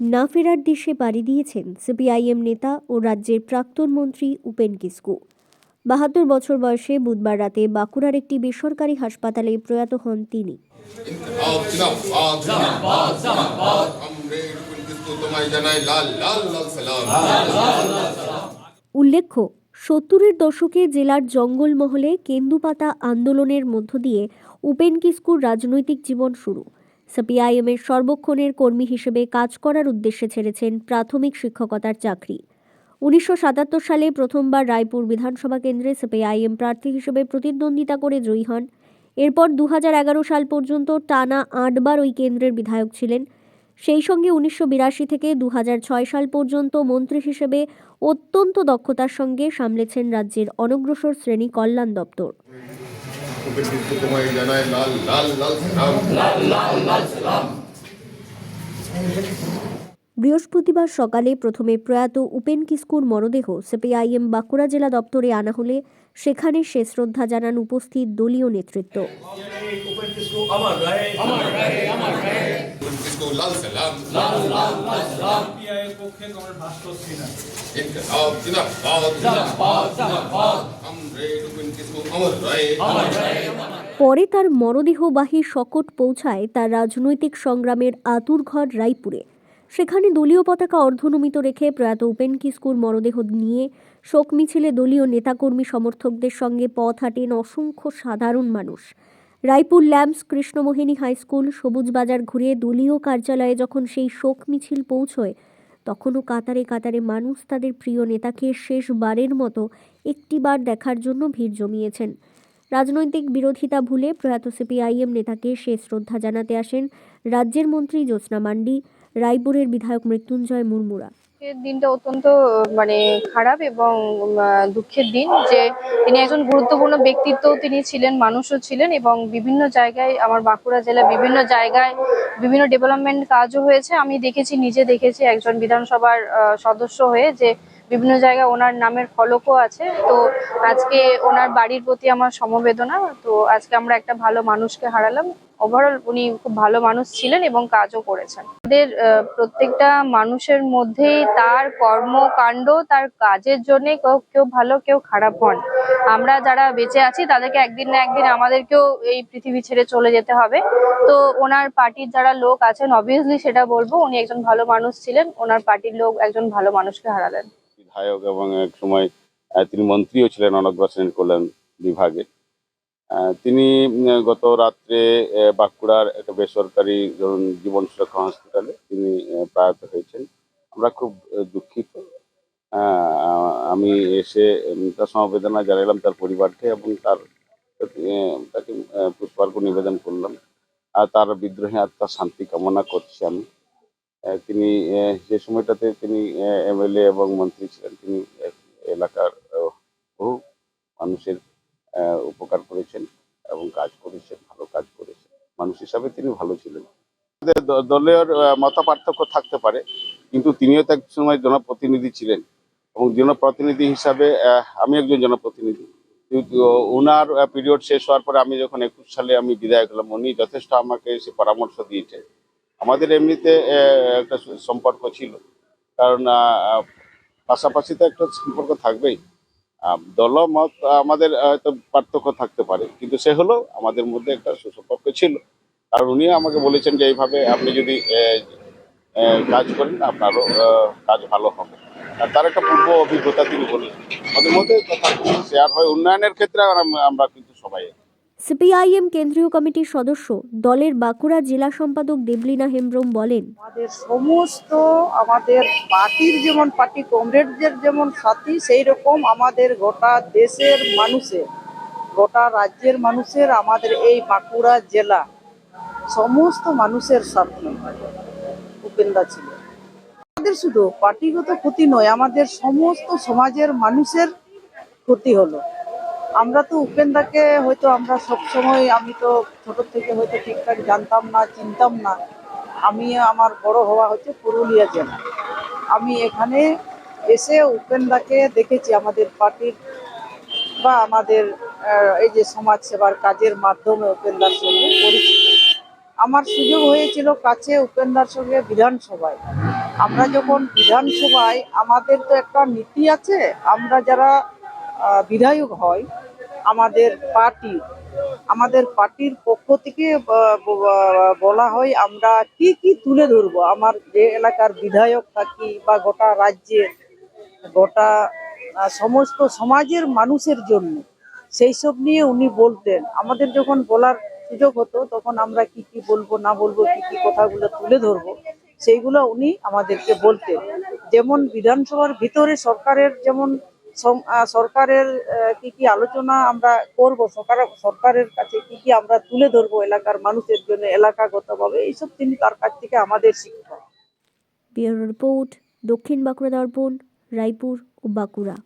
না ফেরার দেশে পাড়ি দিয়েছেন সিপিআইএম নেতা ও রাজ্যের প্রাক্তন মন্ত্রী উপেন কিসকু। বাহাত্তর বছর বয়সে বুধবার রাতে বাঁকুড়ার একটি বেসরকারি হাসপাতালে প্রয়াত হন তিনি। উল্লেখ্য সত্তরের দশকে জেলার জঙ্গলমহলে কেন্দুপাতা আন্দোলনের মধ্য দিয়ে উপেন কিস্কুর রাজনৈতিক জীবন শুরু। সিপিআইএমের সর্বক্ষণের কর্মী হিসেবে কাজ করার উদ্দেশ্যে ছেড়েছেন প্রাথমিক শিক্ষকতার চাকরি। উনিশশো সাতাত্তর সালে প্রথমবার রায়পুর বিধানসভা কেন্দ্রে সিপিআইএম প্রার্থী হিসেবে প্রতিদ্বন্দ্বিতা করে জয়ী হন। এরপর দু সাল পর্যন্ত টানা আটবার ওই কেন্দ্রের বিধায়ক ছিলেন। সেই সঙ্গে উনিশশো বিরাশি থেকে দু সাল পর্যন্ত মন্ত্রী হিসেবে অত্যন্ত দক্ষতার সঙ্গে সামলেছেন রাজ্যের অনগ্রসর শ্রেণি কল্যাণ দপ্তর। কিন্তু তোমায় লাল লাল লাল সালাম লাল লাল লাল সালাম বৃহস্পতিবার সকালে প্রথমে প্রয়াত উপেন কিস্কুর মরদেহ সিপিআইএম বাঁকুড়া জেলা দপ্তরে আনা হলে সেখানে সে শ্রদ্ধা জানান উপস্থিত দলীয় নেতৃত্ব। লাল সালাম। লাল লাল লাল সালাম। সিপিআইয়ের পক্ষে কমরেড ভাস্কর সিনহা ইনকলাব জিন্দাবাদ। জিন্দাবাদ জিন্দাবাদ। আমরা কিন্তু অমর রায়। পরে তার মরদেহবাহী শকট পৌঁছায় তার রাজনৈতিক সংগ্রামের আতুরঘর রায়পুরে। সেখানে দলীয় পতাকা অর্ধনমিত রেখে প্রয়াত উপেন কিস্কুর মরদেহ নিয়ে শোক মিছিলে দলীয় নেতাকর্মী সমর্থকদের সঙ্গে পথ হাঁটেন অসংখ্য সাধারণ মানুষ। Raipur lamps Krishnamohini high school সবুজ বাজার ঘুরে দলীয় কার্যালয়ে যখন সেই শোক মিছিল পৌঁছয়, তখনও কাতারে কাতারে মানুষ তাদের প্রিয় নেতাকে শেষবারের মতো একটিবার দেখার জন্য ভিড় জমিয়েছেন। রাজনৈতিক বিরোধিতা ভুলে প্রয়াত সিপিআইএম নেতাকে শেষ শ্রদ্ধা জানাতে আসেন রাজ্যের মন্ত্রী জ্যোৎস্না মান্ডি। রায়পুরের বিধায়ক মৃত্যুঞ্জয় মুর্মুরা। দিনটা অত্যন্ত মানে খারাপ এবং দুঃখের দিন যে তিনি একজন গুরুত্বপূর্ণ ব্যক্তিত্ব তিনি ছিলেন, মানুষও ছিলেন এবং বিভিন্ন জায়গায়, আমার বাঁকুড়া জেলা বিভিন্ন জায়গায় বিভিন্ন ডেভেলপমেন্ট কাজও হয়েছে। আমি দেখেছি, নিজে দেখেছি একজন বিধানসভার সদস্য হয়ে যে বিভিন্ন জায়গায় ওনার নামের ফলকও আছে। তো আজকে ওনার বাড়ির প্রতি আমার সমবেদনা। তো আজকে আমরা একটা ভালো মানুষকে হারালাম। ওভারঅল উনি খুব ভালো মানুষ ছিলেন এবং কাজও করেছেন। আমাদের প্রত্যেকটা মানুষের মধ্যেই তার কর্মকাণ্ড, তার কাজের জন্য কেউ ভালো, কেউ খারাপ হন। আমরা যারা বেঁচে আছি, তাদেরকে একদিন না একদিন আমাদেরকেও এই পৃথিবী ছেড়ে চলে যেতে হবে। তো ওনার পার্টির যারা লোক আছেন অবভিয়াসলি সেটা বলব, উনি একজন ভালো মানুষ ছিলেন, ওনার পার্টির লোক একজন ভালো মানুষকে হারালেন। বিধায়ক এবং এক সময় তিনি মন্ত্রীও ছিলেন, অনগ্রসেন কল্যাণ বিভাগে। তিনি গত রাত্রে বাঁকুড়ার একটা বেসরকারি জীবন সুরক্ষা হসপিটালে তিনি প্রয়াত হয়েছেন। আমরা খুব দুঃখিত। আমি এসে তার সমবেদনা জানালাম তার পরিবারকে এবং তার তাকে পুষ্পার্ঘ নিবেদন করলাম। আর তার বিদ্রোহী আত্মার শান্তি কামনা করছি আমি। তিনি যে সময়টাতে তিনি এমএলএ এবং মন্ত্রী ছিলেন। তিনি এলাকার বহু মানুষের উপকার করেছেন এবং কাজ করেছেন, ভালো কাজ করেছেন। মানুষ হিসাবে তিনি ভালো ছিলেন। দলের মত পার্থক্য থাকতে পারে, কিন্তু তিনিও তো এক সময় জনপ্রতিনিধি ছিলেন এবং জনপ্রতিনিধি হিসাবে আমি একজন জনপ্রতিনিধি। কিন্তু ওনার পিরিয়ড শেষ হওয়ার পরে আমি যখন একুশ সালে আমি বিদায় হলাম, উনি যথেষ্ট আমাকে সে পরামর্শ দিয়েছেন। আমাদের এমনিতে একটা সম্পর্ক ছিল। কারণ পাশাপাশি তো একটা সম্পর্ক থাকবেই। দলমত আমাদের হয়তো পার্থক্য থাকতে পারে। কিন্তু সে হলো আমাদের মধ্যে একটা সুসম্পর্ক ছিল। কারণ উনি আমাকে বলেছেন যে, এইভাবে আপনি যদি কাজ করেন, আপনারও কাজ ভালো হবে। আর তার একটা পূর্ব অভিজ্ঞতা তিনি বলেছেন। আমাদের মধ্যে শেয়ার হয়। উন্নয়নের ক্ষেত্রে আমরা- কিন্তু সবাই। সিপিআইএম কেন্দ্রীয় কমিটির সদস্য দলের বাঁকুড়া জেলা সম্পাদক দেবলীনা হেমব্রম বলেন, আমাদের সমস্ত, আমাদের পার্টির যেমন পার্টি, কমরেডদের যেমন সাথী সেই রকম আমাদের গোটা দেশের মানুষের, গোটা রাজ্যের মানুষের আমাদের এই বাঁকুড়া জেলা সমস্ত মানুষের সাথী উপেন্দা ছিল। আমাদের শুধু পার্টিগত ক্ষতি নয়, আমাদের সমস্ত সমাজের মানুষের ক্ষতি হলো। আমরা তো উপেন্দাকে হয়তো আমরা সব সময়, আমি তো ছোট থেকে হয়তো ঠিকঠাক জানতাম না, চিনতাম না। আমি আমার বড় হওয়া হচ্ছে পুরুলিয়া জেলা। আমি এখানে এসে উপেন্দাকে দেখেছি, আমাদের পার্টির বা আমাদের এই যে সমাজ সেবার কাজের মাধ্যমে উপেন্দার সঙ্গে পরিচিত। আমার সুযোগ হয়েছিল কাছে উপেন্দার সঙ্গে বিধানসভায়। আমরা যখন বিধানসভায়, আমাদের তো একটা নীতি আছে, আমরা যারা বিধায়ক হয়, আমাদের পার্টি, আমাদের পার্টির পক্ষ থেকে বলা হয় আমরা কি কি তুলে ধরবো? আমার যে এলাকার বিধায়ক থাকি বা গোটা রাজ্যের, গোটা সমস্ত সমাজের মানুষের জন্য সেই সব নিয়ে উনি বলতেন। আমাদের যখন বলার সুযোগ হতো, তখন আমরা কি কি বলব, না বলব, কি কি কথাগুলো তুলে ধরবো, সেইগুলো উনি আমাদেরকে বলতেন। যেমন বিধানসভার ভিতরে সরকারের যেমন সরকারের কি কি আলোচনা আমরা করব, সরকার সরকারের কাছে কি কি আমরা তুলে ধরব এলাকার মানুষের জন্য এলাকাগতভাবে, এইসব তিনি তার কাছ থেকে আমাদের শিখব ব্যুরো রিপোর্ট, দক্ষিণ বাঁকুড়া দর্পণ, রায়পুর ও বাঁকুড়া।